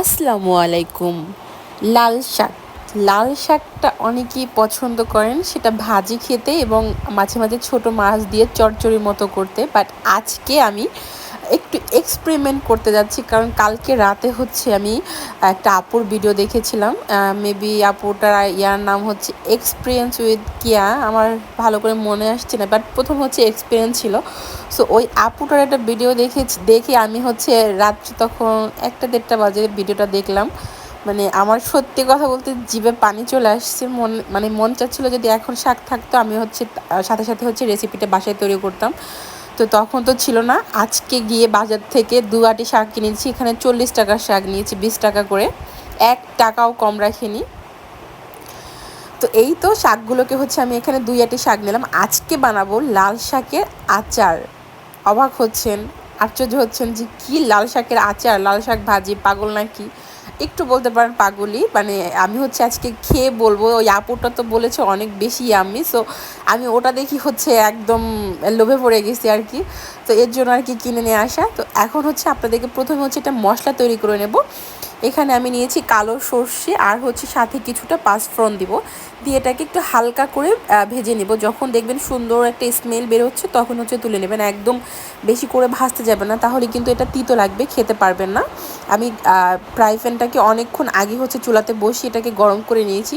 আসসালামু আলাইকুম। লাল শাক। লাল শাকটা অনেকেই পছন্দ করেন, সেটা ভাজি খেতে এবং মাঝে মাঝে ছোট মাছ দিয়ে চচ্চড়ির মতো করতে। বাট আজকে আমি একটু এক্সপেরিমেন্ট করতে যাচ্ছি, কারণ কালকে রাতে হচ্ছে আমি একটা আপুর ভিডিও দেখেছিলাম মেবি আপুটার ইয়ার নাম হচ্ছে এক্সপিরিয়েন্স উইথ কিয়া আমার ভালো করে মনে আসছে না বাট প্রথম হচ্ছে এক্সপিরিয়েন্স ছিল। সো ওই আপুটার একটা ভিডিও দেখেছি, দেখে আমি হচ্ছে রাত্রি তখন একটা দেড়টা বাজে ভিডিওটা দেখলাম। মানে আমার সত্যি কথা বলতে জিভে পানি চলে আসছে, মন মানে মন চাচ্ছিলো যদি এখন শাক থাকতো, আমি হচ্ছে সাথে সাথে হচ্ছে রেসিপিটা বাসায় তৈরি করতাম। তো তখন তো ছিল না। আজকে গিয়ে বাজার থেকে দু আটি শাক কিনেছি। এখানে চল্লিশ টাকার শাক নিয়েছি, বিশ টাকা করে। এক টাকাও কম রাখিনি। তো এই তো শাকগুলোকে হচ্ছে আমি এখানে দুই আটি শাক নিলাম। আজকে বানাবো লাল শাকের আচার। অবাক হচ্ছেন, আশ্চর্য হচ্ছেন যে কি লাল শাকের আচার? লাল শাক ভাজি, পাগল নাকি? একটু বলতে পারেন পাগলি মানে আমি হচ্ছে আজকে খেয়ে বলব, ওই আপুটা তো বলেছে অনেক বেশি আমি সো আমি ওটা দেখি হচ্ছে একদম লোভে পড়ে গেছি আর কি, তো এর জন্য আর কি কিনে নিয়ে আসা। তো এখন হচ্ছে আপনাদেরকে প্রথমে হচ্ছে একটা মশলা তৈরি করে নেব। এখানে আমি নিয়েছি কালো সর্ষে আর হচ্ছে সাথে কিছুটা পাঁচফোড়ন দিব। দিয়ে এটাকে একটু হালকা করে ভেজে নেব। যখন দেখবেন সুন্দর একটা স্মেল বেরোচ্ছে তখন হচ্ছে তুলে নেবেন। একদম বেশি করে ভাজতে যাবে না, তাহলে কিন্তু এটা তিতো লাগবে, খেতে পারবেন না। আমি ফ্রাই প্যানটাকে অনেকক্ষণ আগে হচ্ছে চুলাতে বসিয়ে এটাকে গরম করে নিয়েছি।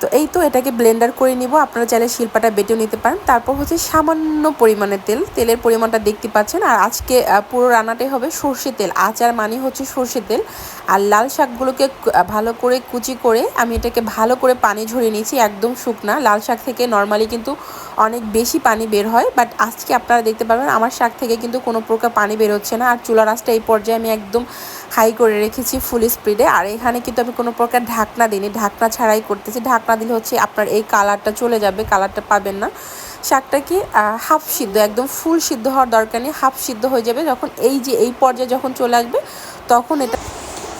তো এই তো এটাকে ব্লেন্ডার করে নিব। আপনারা চাইলে শিল্পাটা বেটেও নিতে পারেন। তারপর হচ্ছে সামান্য পরিমাণে তেল। তেলের পরিমাণটা দেখতে পাচ্ছেন। আর আজকে পুরো রান্নাটাই হবে সর্ষে তেল। আচার মানে হচ্ছে সর্ষে তেল। আর লাল শাকগুলোকে ভালো করে কুচি করে আমি এটাকে ভালো করে পানি ঝরিয়ে নিয়েছি। একদম শুকনা। লাল শাক থেকে নর্মালি কিন্তু অনেক বেশি পানি বের হয়। বাট আজকে আপনারা দেখতে পারবেন, আমার শাক থেকে কিন্তু কোনো প্রকার পানি বের হচ্ছে না। আর চুলা রাসটা এই পর্যায়ে আমি একদম হাই করে রেখেছি ফুল স্পিডে আর এখানে কিন্তু আমি কোনো প্রকার ঢাকনা দিইনি। ঢাকনা ছাড়াই করতেছি। ঢাকনা দিলে হচ্ছে আপনার এই কালারটা চলে যাবে কালারটা পাবেন না। শাকটা কি হাফ সিদ্ধ, একদম ফুল সিদ্ধ হওয়ার দরকার নেই। হাফ সিদ্ধ হয়ে যাবে। যখন এই যে, এই পর্যায়ে যখন চলে আসবে, তখন এটা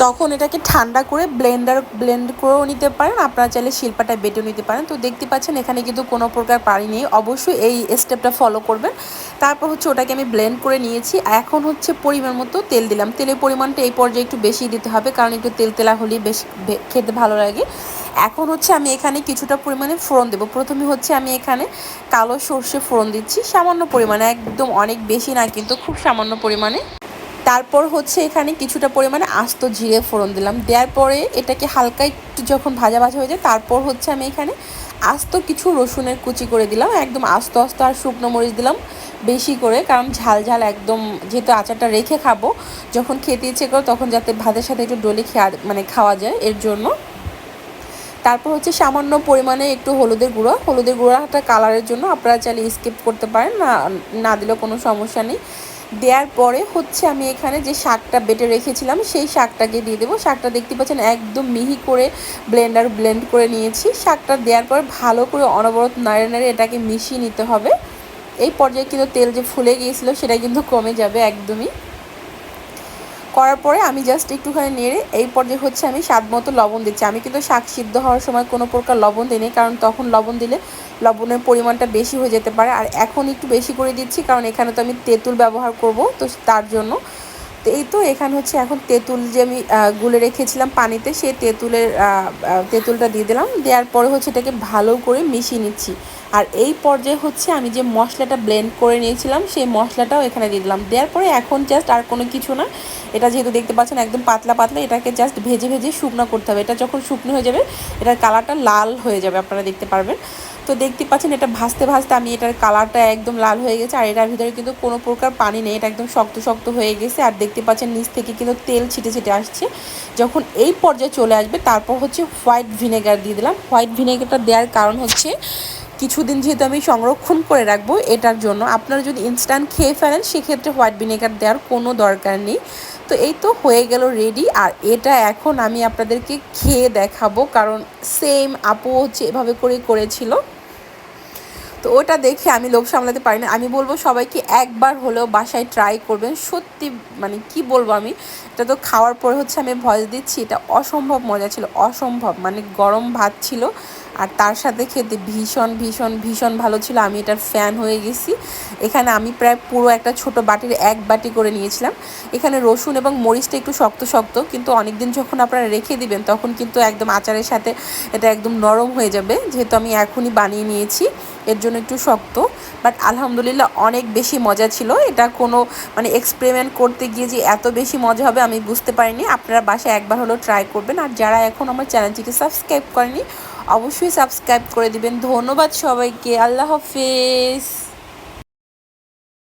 তখন এটাকে ঠান্ডা করে ব্লেন্ডার ব্লেন্ড করেও নিতে পারেন। আপনারা চাইলে শিল্পাটা বেটেও নিতে পারেন। তো দেখতে পাচ্ছেন, এখানে কিন্তু কোনো প্রকার পানি নেই। অবশ্যই এই স্টেপটা ফলো করবেন। তারপর হচ্ছে ওটাকে আমি ব্লেন্ড করে নিয়েছি। এখন হচ্ছে পরিমাণ মতো তেল দিলাম। তেলের পরিমাণটা এই পর্যায়ে একটু বেশি দিতে হবে, কারণ একটু তেল তেলা হলেই বেশ খেতে ভালো লাগে। এখন হচ্ছে আমি এখানে কিছুটা পরিমাণে ফোড়ন দেবো। প্রথমে হচ্ছে আমি এখানে কালো সর্ষে ফোড়ন দিচ্ছি। সামান্য পরিমাণে, একদম অনেক বেশি না, কিন্তু খুব সামান্য পরিমাণে। তারপর হচ্ছে এখানে কিছুটা পরিমাণে আস্ত জিরে ফোড়ন দিলাম। দেওয়ার পরে এটাকে হালকা একটু যখন ভাজা ভাজা হয়ে যায়, তারপর হচ্ছে আমি এখানে আস্ত কিছু রসুনের কুচি করে দিলাম। একদম আস্ত আস্ত আর শুকনো মরিচ দিলাম বেশি করে, কারণ ঝাল ঝাল একদম যেহেতু আচারটা রেখে খাব, যখন খেতে ইচ্ছে করো তখন যাতে ভাতের সাথে একটু ডলে খেয়া মানে খাওয়া যায় এর জন্য। তারপর হচ্ছে সামান্য পরিমাণে একটু হলুদের গুঁড়ো। হলুদের গুঁড়োটা কালারের জন্য আপনারা চাইলে স্কিপ করতে পারেন, না না দিলেও কোনো সমস্যা নেই। দেওয়ার পরে হচ্ছে আমি এখানে যে শাকটা বেটে রেখেছিলাম, সেই শাকটাকে দিয়ে দেবো। শাকটা দেখতে পাচ্ছেন একদম মিহি করে ব্লেন্ডার ব্লেন্ড করে নিয়েছি। শাকটা দেওয়ার পর ভালো করে অনবরত নাড়ে নাড়ে এটাকে মিশিয়ে নিতে হবে। এই পর্যায়ে কিন্তু তেল যে ফুলে গিয়েছিল, সেটা কিন্তু কমে যাবে একদমই। করার পরে আমি জাস্ট একটুখানি নেড়ে এই পর্যায়ে হচ্ছে আমি স্বাদ মতো লবণ দিচ্ছি। আমি কিন্তু শাক সিদ্ধ হওয়ার সময় কোনো প্রকার লবণ দিই কারণ তখন লবণ দিলে লবণের পরিমাণটা বেশি হয়ে যেতে পারে। আর এখন একটু বেশি করে দিচ্ছি, কারণ এখানে তো আমি তেঁতুল ব্যবহার করব, তো তার জন্য। তো এই তো এখানে হচ্ছে এখন তেঁতুল যে আমি গুলে রেখেছিলাম পানিতে, সেই তেঁতুলের তেঁতুলটা দিয়ে দিলাম। দেওয়ার পরে হচ্ছে এটাকে ভালো করে মিশিয়ে নিচ্ছি। আর এই পর্যায়ে হচ্ছে আমি যে মশলাটা ব্লেন্ড করে নিয়েছিলাম, সেই মশলাটাও এখানে দিয়ে দিলাম। দেওয়ার পরে এখন জাস্ট আর কোনো কিছু না। এটা যেহেতু দেখতে পাচ্ছেন একদম পাতলা পাতলা, এটাকে জাস্ট ভেজে ভেজে শুকনো করতে হবে। এটা যখন শুকনো হয়ে যাবে, এটার কালারটা লাল হয়ে যাবে, আপনারা দেখতে পারবেন। তো দেখতে পাচ্ছেন এটা ভাজতে ভাজতে আমি এটার কালারটা একদম লাল হয়ে গেছে, আর এটার ভিতরে কিন্তু কোনো প্রকার পানি নেই। এটা একদম শক্ত শক্ত হয়ে গেছে। আর দেখতে পাচ্ছেন নিচ থেকে কিন্তু তেল ছিটে ছিটে আসছে। যখন এই পর্যায়ে চলে আসবে, তারপর হচ্ছে হোয়াইট ভিনেগার দিয়ে দিলাম। হোয়াইট ভিনেগারটা দেওয়ার কারণ হচ্ছে কিছুদিন যেহেতু আমি সংরক্ষণ করে রাখব এটার জন্য। আপনারা যদি ইনস্ট্যান্ট খেয়ে ফেলেন, সেক্ষেত্রে হোয়াইট ভিনেগার দেওয়ার কোনো দরকার নেই। তো এই তো হয়ে গেল রেডি আর এটা এখন আমি আপনাদেরকে খেয়ে দেখাবো, কারণ সেম আপু হচ্ছে এভাবে করে করেছিল। তো ওটা দেখে আমি লোভ সামলাতে পারি না। আমি বলব সবাইকে একবার হলেও বাসায় ট্রাই করবেন। সত্যি মানে কি বলব আমি? এটা তো খাওয়ার পরে হচ্ছে আমি ভয়েস দিচ্ছি, এটা অসম্ভব মজা ছিল, অসম্ভব। মানে গরম ভাত ছিল। আর তার সাথে খেতে ভীষণ ভীষণ ভীষণ ভালো ছিল। আমি এটার ফ্যান হয়ে গেছি। এখানে আমি প্রায় পুরো একটা ছোট বাটির এক বাটি করে নিয়েছিলাম। এখানে রসুন এবং মরিচটা একটু শক্ত শক্ত, কিন্তু অনেকদিন যখন আপনারা রেখে দিবেন, তখন কিন্তু একদম আচারের সাথে এটা একদম নরম হয়ে যাবে। যেহেতু আমি এখনই বানিয়ে নিয়েছি, এর জন্য একটু শক্ত। বাট আলহামদুলিল্লাহ অনেক বেশি মজা ছিল। এটা কোনো মানে এক্সপেরিমেন্ট করতে গিয়ে যে এত বেশি মজা হবে আমি বুঝতে পারিনি। আপনারা বাসায় একবার হলেও ট্রাই করবেন। আর যারা এখন আমার চ্যানেলটিকে সাবস্ক্রাইব করেনি অবশ্যই সাবস্ক্রাইব করে দিবেন। ধন্যবাদ সবাইকে। আল্লাহ হাফেজ।